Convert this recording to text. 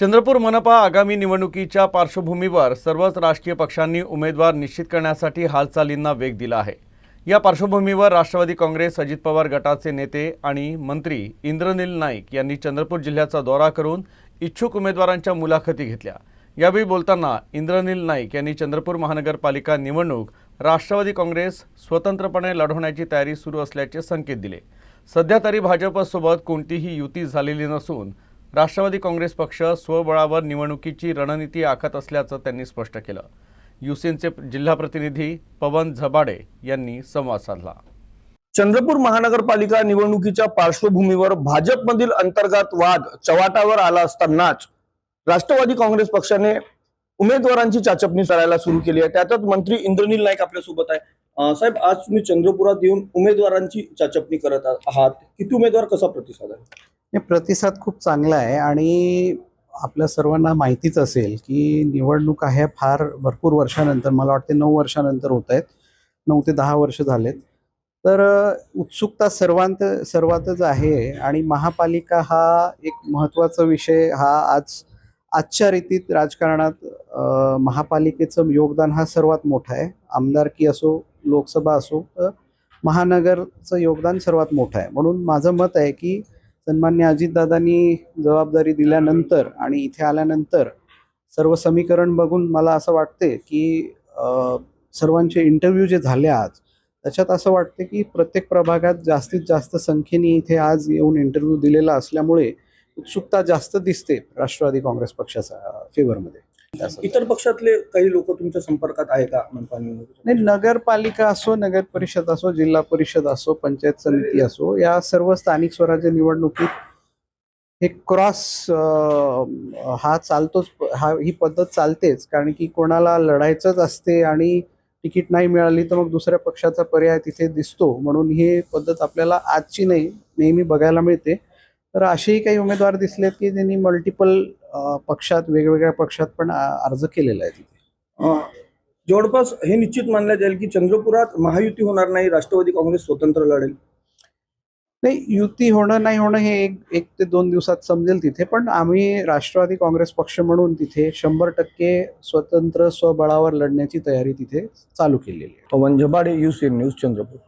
चंद्रपूर मनपा आगामी निवडणुकीच्या पार्श्वभूमीवर सर्वच राजकीय पक्षांनी उमेदवार निश्चित करण्यासाठी हालचालींना वेग दिला आहे. या पार्श्वभूमीवर राष्ट्रवादी काँग्रेस अजित पवार गटाचे नेते आणि मंत्री इंद्रनील नाईक यांनी चंद्रपूर जिल्ह्याचा दौरा करून इच्छुक उमेदवारांच्या मुलाखती घेतल्या. यावेळी बोलताना इंद्रनील नाईक यांनी चंद्रपूर महानगरपालिका निवडणूक राष्ट्रवादी काँग्रेस स्वतंत्रपणे लढवण्याची तयारी सुरू असल्याचे संकेत दिले. सध्या तरी भाजपसोबत कोणतीही युती झालेली नसून राष्ट्रवादी काँग्रेस पक्ष स्वबळावर निवडणुकीची रणनीती आखत असल्याचं त्यांनी स्पष्ट केलं. युसीनचे जिल्हा प्रतिनिधी पवन झबाडे यांनी संवाद साधला. चंद्रपूर महानगरपालिका निवडणुकीच्या पार्श्वभूमीवर भाजपमधील अंतर्गत वाद चव्हाटावर आला असतानाच राष्ट्रवादी काँग्रेस पक्षाने उमेदवारांची चाचपणी करायला सुरू केली आहे. त्यातच मंत्री इंद्रनील नाईक आपल्यासोबत आहे साहेब आज तुम्ही चंद्रपुरात येऊन उमेदवारांची चाचपणी करत आहात. किती उमेदवार कसा प्रतिसाद आहे? हे प्रतिसाद खूप चांगला आहे आणि आपल्या सर्वांना माहितीच असेल की निवडणूक आहे फार भरपूर वर्षानंतर मला वाटते नऊ वर्षानंतर होत आहेत. नऊ ते दहा वर्ष झालेत. तर उत्सुकता सर्वांत सर्वातच आहे आणि महापालिका हा एक महत्त्वाचा विषय हा आज आजच्या रीतीत राजकारणात महापालिकेचं योगदान हा सर्वात मोठं आहे. आमदारकी असो लोकसभा असो तर महानगरचं योगदान सर्वात मोठं आहे. म्हणून माझं मत आहे की सन्मान्य अजितदादांनी जबाबदारी दिल्यानंतर आणि इथे आल्यानंतर सर्व समीकरण बघून मला असं वाटते की सर्वांचे इंटरव्ह्यू जे झाले आज त्याच्यात असं वाटते की प्रत्येक प्रभागात जास्तीत जास्त संख्येने इथे आज येऊन इंटरव्ह्यू दिलेला असल्यामुळे उत्सुकता जास्त दिसते राष्ट्रवादी काँग्रेस पक्षाच्या फेवरमध्ये इतर पक्षातले काही लोक तुमच्या संपर्कात आहे का? नाही नगरपालिका असो नगर परिषद असो जिल्हा परिषद असो पंचायत समिती असो या सर्व स्थानिक स्वराज्य निवडणुकीत हे क्रॉस हा चालतोच हा ही पद्धत चालतेच. कारण की कोणाला लढायचंच असते आणि तिकीट नाही मिळाली तर मग दुसऱ्या पक्षाचा पर्याय तिथे दिसतो. म्हणून ही पद्धत आपल्याला आजची नाही नेहमी बघायला मिळते. तर असेही काही उमेदवार दिसलेत की त्यांनी मल्टिपल पक्षात वेगवेगळ्या पक्षात पण अर्ज केलेला आहे तिथे. जवळपास हे निश्चित मानलं जाईल की चंद्रपुरात महायुती होणार नाही राष्ट्रवादी काँग्रेस स्वतंत्र लढेल. नाही युती होणं नाही होणं हे एक एक ते दोन दिवसात समजेल तिथे पण आम्ही राष्ट्रवादी काँग्रेस पक्ष म्हणून तिथे शंभर टक्के स्वतंत्र स्वबळावर लढण्याची तयारी तिथे चालू केलेली आहे. Pawan Zabade UCN news Chandrapur.